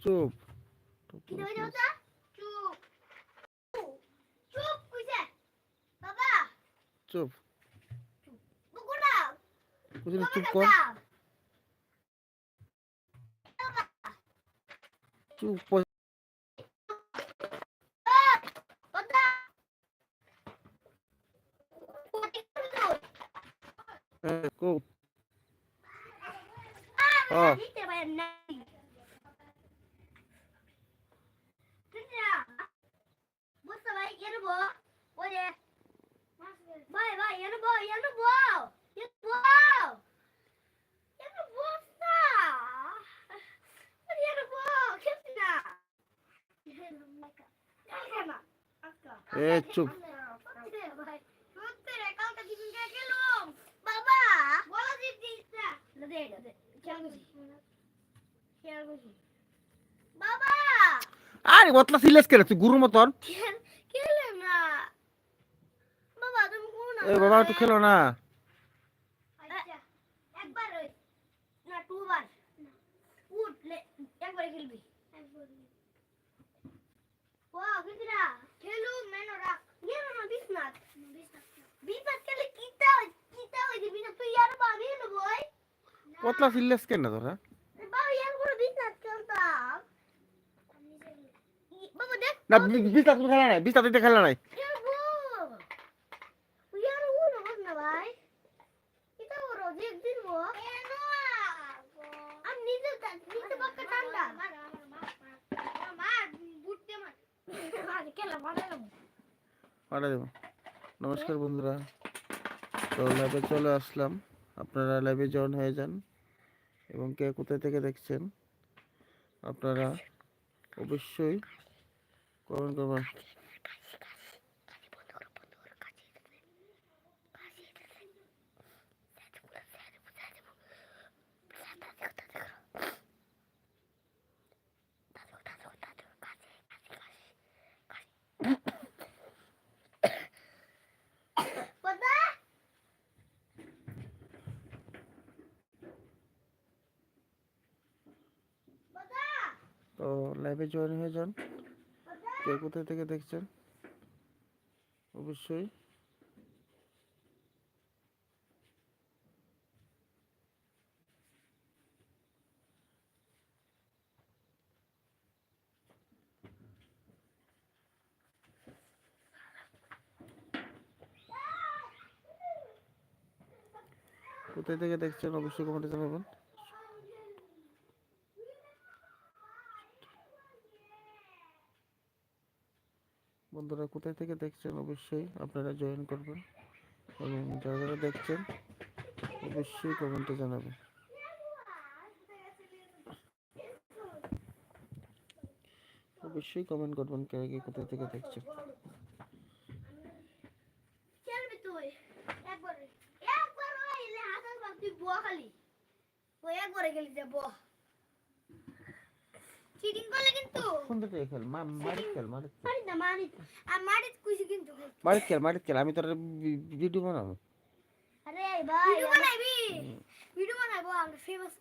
চুপ। হয়ে চুপ চুপ কইছে চুপ চুপ কর চুপ। কথা না বুঝতে ভাই এরব ওরে ভাই ভাই এরব এরব এরব এরব বস্তা এরব খেলছি না এ চুপ আরে বতলা সিলেস কেন তুই গুরুর মতন খেল- খেলে না বাবা তুমি কোন এ বাবা একটু খেলো না। একবার ওই না দুবার। উঠ একবার খেলবি। ও খেলু মেনো রাখ। ইয়ে না খেলে কিতা কিতা হই দিবি না তুই আর বাবি না। বই বতলা সিলেস কেন তোরা বাবা ইয়ার করে খেলতাম। বাবা দেখ। না খেলা নাই খেলা নাই খেলব ইয়ার ও না না ভাই এটা ওর দেখ দিনবো আমি নিজে নিজে বাক্কা ঠান্ডা মার বুটতে মার মার খেলা ভালো দেবো। নমস্কার বন্ধুরা। তো লাইভে চলে আসলাম। আপনারা লাইভে জয়েন হয়ে যান এবং কে কোথায় থেকে দেখছেন, আপনারা অবশ্যই কমেন্ট করবেন কথা কথা তো লাইভে জয়েন হয়ে যান। কে কোথায় থেকে দেখছেন? অবশ্যই। কোথায় থেকে দেখছেন? অবশ্যই কমেন্টে জানাবেন। বন্ধুরা, কোথায় থেকে দেখছেন অবশ্যই আপনারা জয়েন করবেন এবং যারা যারা দেখছেন অবশ্যই কমেন্টে জানাবেন। অবশ্যই কমেন্ট করবেন কে কে কোথা থেকে দেখছেন। একবার একবার চিটিং করলে কিন্তু। সুন্দর করে খেল মা মারিত খেল মারিত না মারি আর মারি কুইছি কিন্তু। মারিত খেল মারিত খেল আমি তোর ভিডিও বানাবো। আরে ভাই ভিডিও বানাইবি ভিডিও বানাইবো আমরা ফেমাস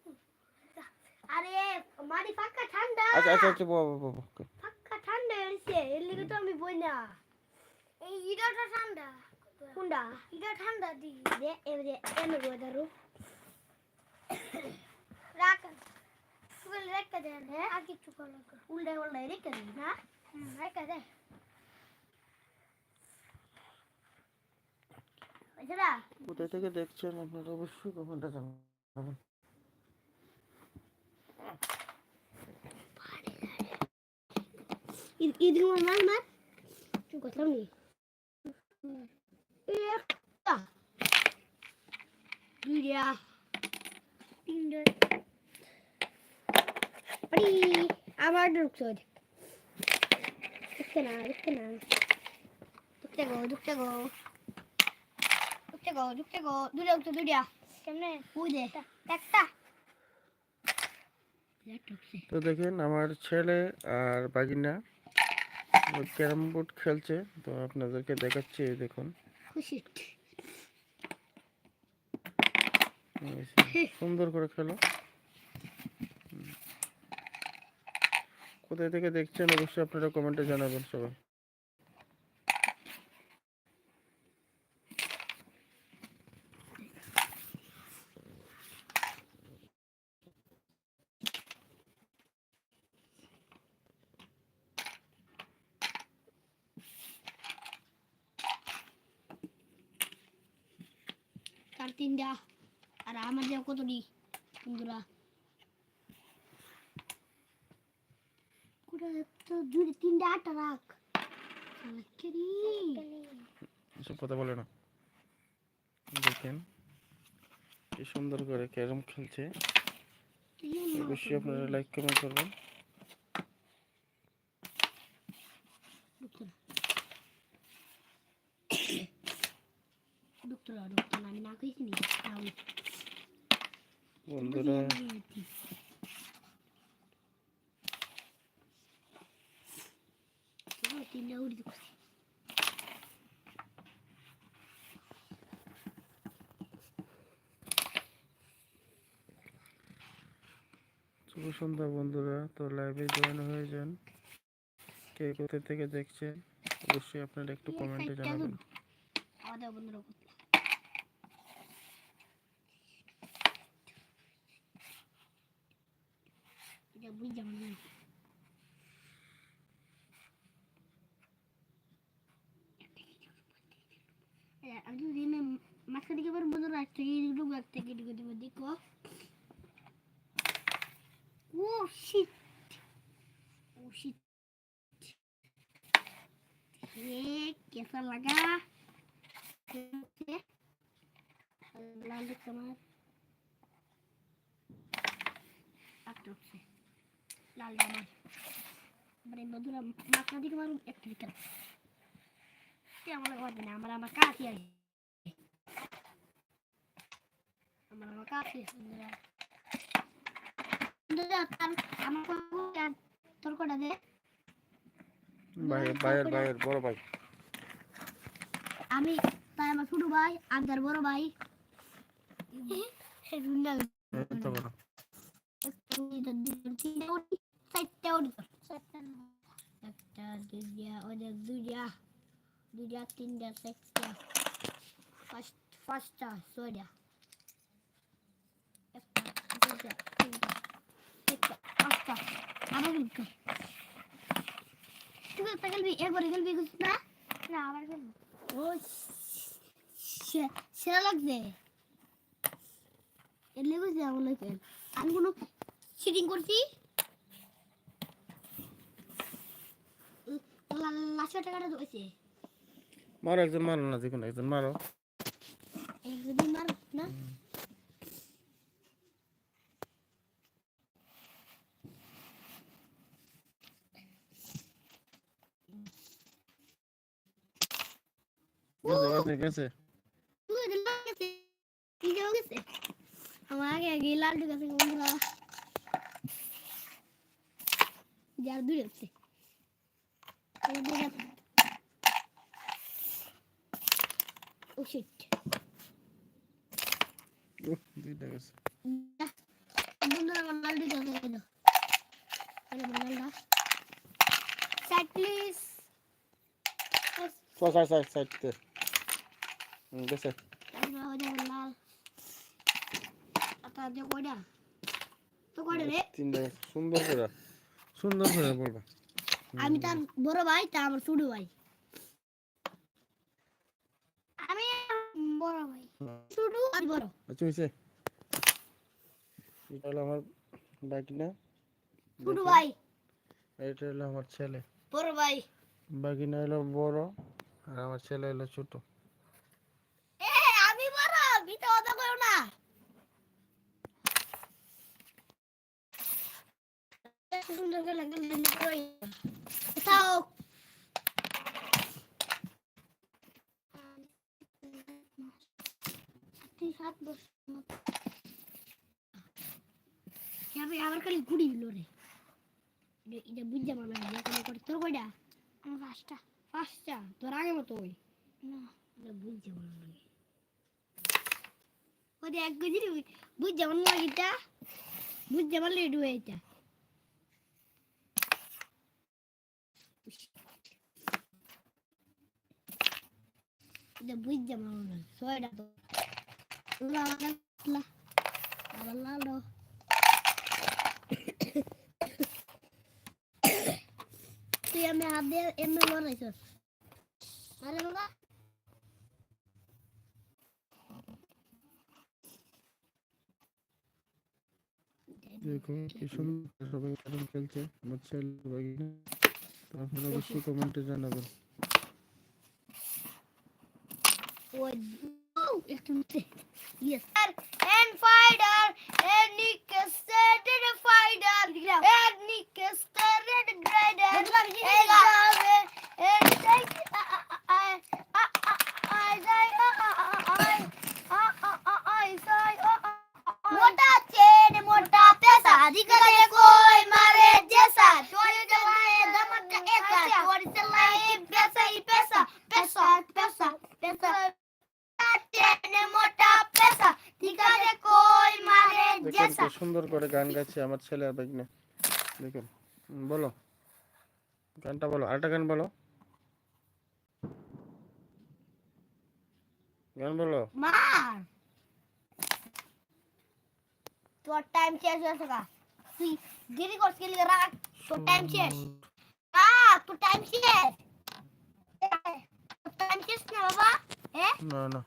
আরে মারি পাক্কা ঠান্ডা। আচ্ছা আচ্ছা আচ্ছা বাবা বাবা পাক্কা ঠান্ডা এসে এর লিগে তো আমি বই না। এই ইডাটা ঠান্ডা। কোনটা ইডা ঠান্ডা দি। দে এবারে এনে গো দারু রাখ। উল্টা উল্টা রেখে দে না হুম রেখে দে এছাড়া কোথায় থেকে দেখছেন আপনারা অবশ্যই কমেন্টে জানাবেন ఇది নি একটা আরে আবার ঢুকতে না ঢুকতে না ঢুকতে গো ঢুকতে গো ঢুকতে গো ঢুকতে গো দুটা উঠছো দুটা কেমনে দে একটা তো দেখেন আমার ছেলে আর বাগিনা ক্যারাম বোর্ড খেলছে। তো আপনাদেরকে দেখাচ্ছি দেখুন। খুশি। সুন্দর করে খেলো। কোথায় থেকে দেখছেন অবশ্যই আপনারা কমেন্টে জানাবেন সবাই তার তিনটা আর আমার দেওয়া কতটি বন্ধুরা কোথায় তো দুই তিনটা আটটা রাখ। এসব কথা বলে না। দেখেন কি সুন্দর করে ক্যারম খেলছে। অবশ্যই আপনারা লাইক কমেন্ট করবেন। বন্ধুরা উড়ি করছি শুভ সন্ধ্যা বন্ধুরা। তো লাইভে জয়েন হয়ে যান কে কোথা থেকে দেখছেন অবশ্যই আপনারা একটু কমেন্টে জানাবেন। আমাদের বন্ধুরা এটা বুঝ যাবেন আমি যদি মাঝখান থেকে এবার বন্ধুরা এক থেকে ঢুকবো এক থেকে ঢুকে দেবো দেখো ও শিট ও শিট ये कैसा लगा लाल कमर আটটা উঠছে লাল জামার মানে বন্ধুরা মাথা দিকে মারুন একটা দিকে সে আমার হবে না আমার আমার কাছে আছে আমার আমার কাছে বন্ধুরা বন্ধুরা তার আমার তোর কটা দে ভাই ভাইয়ের ভাইয়ের বড় ভাই আমি তাই আমার ছোট ভাই আমি তার বড় ভাই রুন্ডা এত বড় চারটা উড়ি একটা দুইটা ওদের দুইটা দুইটা তিনটা চারটা পাঁচ পাঁচটা ছয়টা দুইটা তিনটা চারটা আবার উঠবে তুই একটা খেলবি একবারে খেলবি না না আবার খেলবি ও সেরা লাগছে এলে বুঝতে আমার লাগে আমি কোনো চিটিং করছি লাস্ট টাকাটা ধরেছে মারো একজন মারো না যে কোনো একজন মারো একদিন মার না গেছে গেছে গেছে তুই দিল গেছে কি যাও গেছে আমার আগে আগে লাল ঢুকেছে বন্ধুরা যার দূরে হচ্ছে ও শিট উহ, দুইটা গেছে বন্ধুরা আমার লাল ঢুকে গেছে কেন আরে লালটা side please side side side তে হুম, গেছে গেছে সুন্দর করে সুন্দর করে বলবা আমি তার বড় ভাই তা আমার ছোট ভাই আমি বড় ভাই ছোট আর বড় আচ্ছা হয়েছে এটা হলো আমার বাগিনা ছোট ভাই এটা হলো আমার ছেলে বড় ভাই বাগিনা হলো বড় আর আমার ছেলে হলো ছোট এ আমি বড় মিথ্যা কথা কইও না সুন্দর করে এটা- বুঝতে কোনো করে পাঁচটা পাঁচটা তোর আগে মতো বুঝতে না ওই এক না পারলে এটা এটা এটা বুঝতে পারো না ছয়টা তো আবার লাল তুই আমি হাত দিয়ে এমনি লড়াইছস আরে বাবা দেখো কি সুন্দর সবাই খেলছে আমার ছেলে বাগিনা তো আপনারা অবশ্যই কমেন্টে জানাবেন what oh, it can say yes and fighter and nick started a fighter and nick started a grinder and and take I I I I I I मोटा पैसा अधिक গান গাচ্ছে আমার ছেলে আর বাগিনা দেখুন হুম, বলো। গানটা বলো আরেকটা গান বলো। গান বলো। মার তোর টাইম শেষ হয়েছে গা। তুই দেরি করছিস গেলি রাখ তোর টাইম শেষ। রাখ তোর টাইম শেষ। তোর টাইম শেষ না বাবা? হ্যাঁ? না না।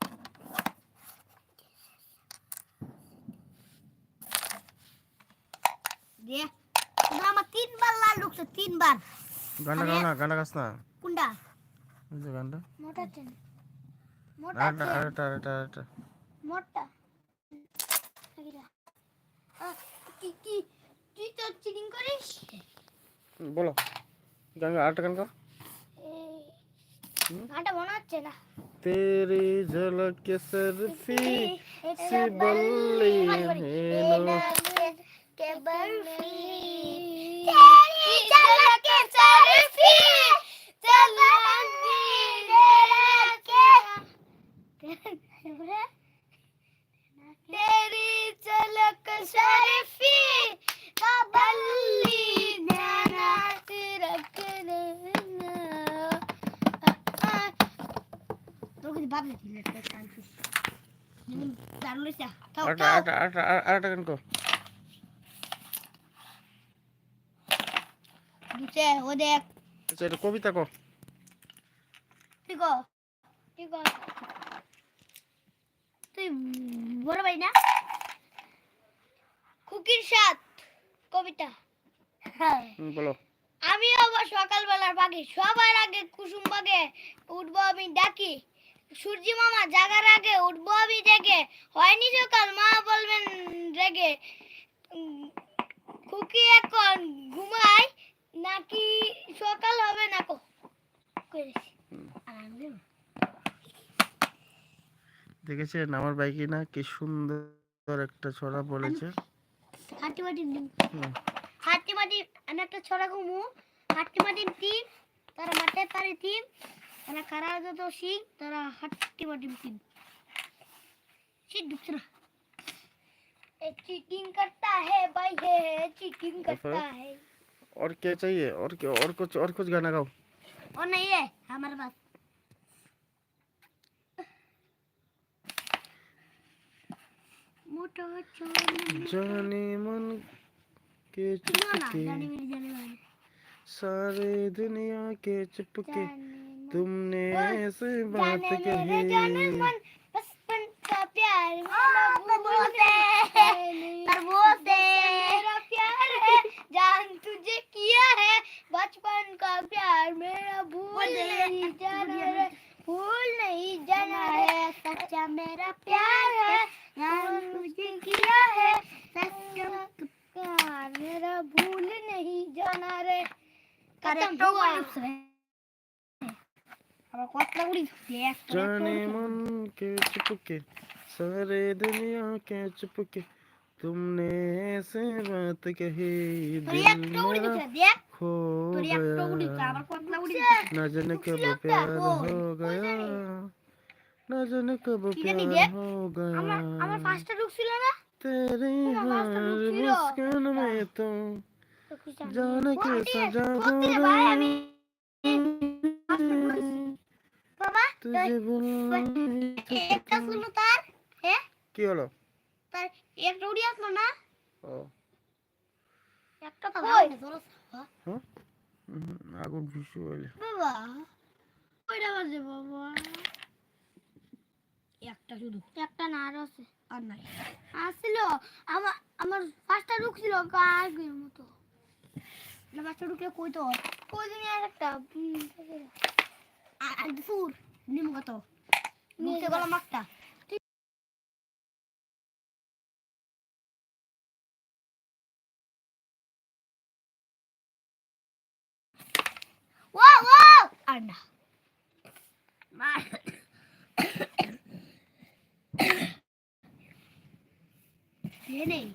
দিয়ে আমার তিনবার লাল ঢুকছে তিনবার গান্ডা গাও না গান্ডা গাছ না কোনটা ওই যে গান্ডা মোটা ট্রেন মোটা বলো গান আরেকটা গান বললি बर्फ़ी तेरी झलक सरफी चलन मेरे के तेरी झलक सरफी का बल्ली नैना रख देना रुक बाप ने दिल पे कान से अटक अटक अटक इनको গান ও দেখ আচ্ছা এটা কবিতা কো। তুই কো তুই বড় ভাই না? খুকির সাথ কবিতা। হ্যাঁ। বলো। আমি আবার সকালবেলার পাখি সবার আগে কুসুম বাগে উঠবো আমি ডাকি। সূর্যি মামা জাগার আগে উঠবো আমি জেগে হয়নি সকাল মা বলবেন রেগে। খুকি এখন ঘুমাই নাকি সকাল হবে না কো দেখেছেন আমার বাইকে না কি সুন্দর একটা ছড়া বলেছে হাতি মাটির ডিম হাতি আমি একটা ছড়া ঘুমু। হাতি মাটির দিন তারা মাঠে পারে দিন আর কারা যত সিং? তারা হাতি মাটির ডিম শীত ঢুকছে না। চিটিং করতা হে ভাই হে চিটিং করতা হে। और क्या चाहिए? और क्या और कुछ और कुछ गाना गाओ। और नहीं है हमारे पास। मोटा जाने मन के चुपके। सारे दुनिया के चुपके। तुमने ऐसे बात कही मन बचपन का प्यार मेरा तरबूज है तरबूज है मेरा प्यार है जान तुझे किया है बचपन का प्यार मेरा भूल नहीं जाना है भूल नहीं जाना है सच्चा मेरा प्यार है। मुझे किया है। सच्चा प्यार मेरा भूल नहीं जाना रे। करेक्ट जाने मन के चुपके सारे दुनिया के चुपके। तुमने ऐसे बात कही তোর दिल একটা উড়ি मेरा দিছে দেখ खो তোর একটা উড়ি गया আবার কতটা উড়ি দিছে न जाने कब लगता है प्यार वो, हो गया न जाने कब কি জানি प्यार দেখ हो আমার আমার गया পাঁচটা ঢুকছিল না तेरी আমার পাঁচটা हर ঢুকছিল मुस्कान में तो जाने কোথা कैसा থেকে- जादू কোথা থেকে ভাই আমি है। বাবা তুঝে বললাম একটা শুনো তার হ্যাঁ কি হলো তার একটা উড়ি আসলো না? ও। একটা তো আগুন ভীষণ বাবা কয়টা বাজে বাবা? একটা শুধু। একটা না আর আছে। আর নাই। আসছিল আমার আমার পাঁচটা ঢুকছিল কার মতো। না বাচ্চা ঢুকলে কই তো? কই দিন আর একটা আর ফুর নিম কত? মুখে। গলা মাকটা আর না নেই